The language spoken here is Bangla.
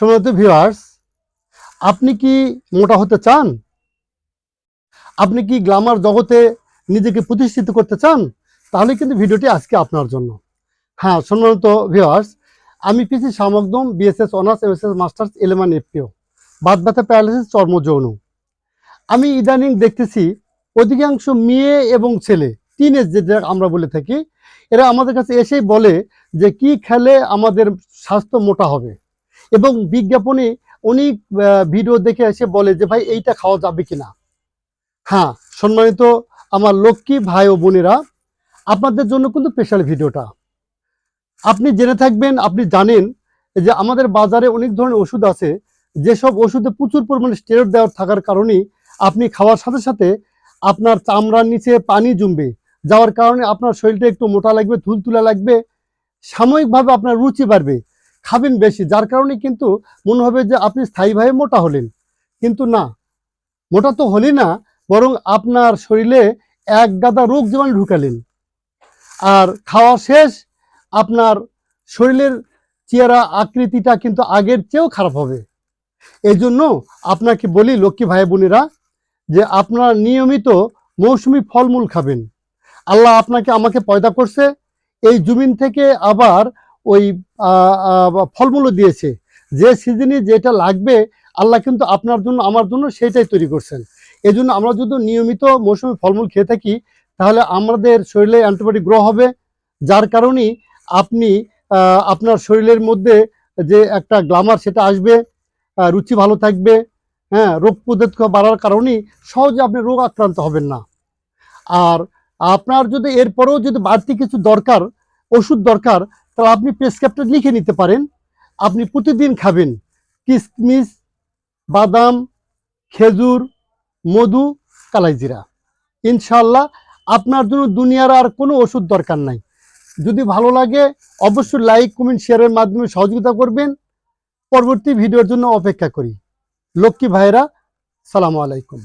সম্মানিত ভিউয়ার্স আপনি কি মোটা হতে চান? আপনি কি গ্লামার জগতে নিজেকে প্রতিষ্ঠিত করতে চান? তাহলে কিন্তু ভিডিওটি আজকে আপনার জন্য। হ্যাঁ সম্মানিত ভিউয়ার্স আমি পিসি সামগ্দম বিএসএস অনার্স এমএসএস মাস্টার্স এলেমান এফপিও বাদ ব্যথা প্যারালিসিস চর্ম যৌন আমি ইদানিং দেখতেছি অধিকাংশ মেয়ে এবং ছেলে টিনেজ যেটা আমরা বলে থাকি, এরা আমাদের কাছে এসেই বলে যে কি খেলে আমাদের স্বাস্থ্য মোটা হবে। এবং বিজ্ঞাপনে অনেক ভিডিও দেখে এসে বলে যে, ভাই, এইটা খাওয়া যাবে কিনা? হ্যাঁ সম্মানিত আমার লক্ষ্মী ভাই ও বোনেরা, আপনাদের জন্য কিন্তু স্পেশাল ভিডিওটা আপনি জেনে থাকবেন, আপনি জানেন যে আমাদের বাজারে অনেক ধরনের ওষুধ আছে, যেসব ওষুধে প্রচুর পরিমাণে স্টেরয়েড দেওয়ার থাকার কারণে আপনি খাওয়ার সাথে সাথে আপনার চামড়ার নিচে পানি জমবে। যাওয়ার কারণে আপনার শরীরটা একটু মোটা লাগবে তুলতুলা লাগবে, সাময়িকভাবে আপনার রুচি বাড়বে। খাবেন বেশি, যার কারণে কিন্তু মনে হবে যে আপনি স্থায়ীভাবে মোটা হলেন। কিন্তু না, মোটা তো হলেন না, বরং আপনার শরীরে এক গাদা রোগ জীবাণু ঢুকালেন। আর খাওয়া শেষ, আপনার শরীরের চেহারা আকৃতিটা কিন্তু আগের চেয়েও খারাপ হবে। এই জন্য আপনাকে বলি, লক্ষ্মী ভাই বোনেরা, যে আপনার নিয়মিত মৌসুমি ফলমূল খাবেন। আল্লাহ আপনাকে আমাকে পয়দা করছে, এই জমিন থেকে আবার ওই ফলমূলও দিয়েছে। যে সিজনে যেটা লাগবে, আল্লাহ কিন্তু আপনার জন্য, আমার জন্য সেটাই তৈরি করছেন। এই জন্য আমরা যদি নিয়মিত মৌসুমি ফলমূল খেয়ে থাকি, তাহলে আমাদের শরীরে অ্যান্টিবায়োটিক গ্রো হবে। যার কারণেই আপনি আপনার শরীরের মধ্যে যে একটা গ্লামার সেটা আসবে রুচি ভালো থাকবে হ্যাঁ রোগ প্রতিরোধ বাড়ার কারণেই সহজে আপনি রোগ আক্রান্ত হবেন না। আর আপনার যদি এরপরেও যদি বাড়তি কিছু দরকার, ওষুধ দরকার তাহলে আপনি প্রেসক্রিপ্টর লিখে নিতে পারেন। আপনি প্রতিদিন খাবেন। কিশমিশ বাদাম, খেজুর, মধু, কালাইজিরা। ইনশাল্লাহ আপনার জন্য দুনিয়ার আর কোনো ওষুধ দরকার নাই। যদি ভালো লাগে অবশ্যই লাইক কমেন্ট শেয়ারের মাধ্যমে সহযোগিতা করবেন। পরবর্তী ভিডিওর জন্য অপেক্ষা করি। লক্ষ্মী ভাইরা, সালামু আলাইকুম।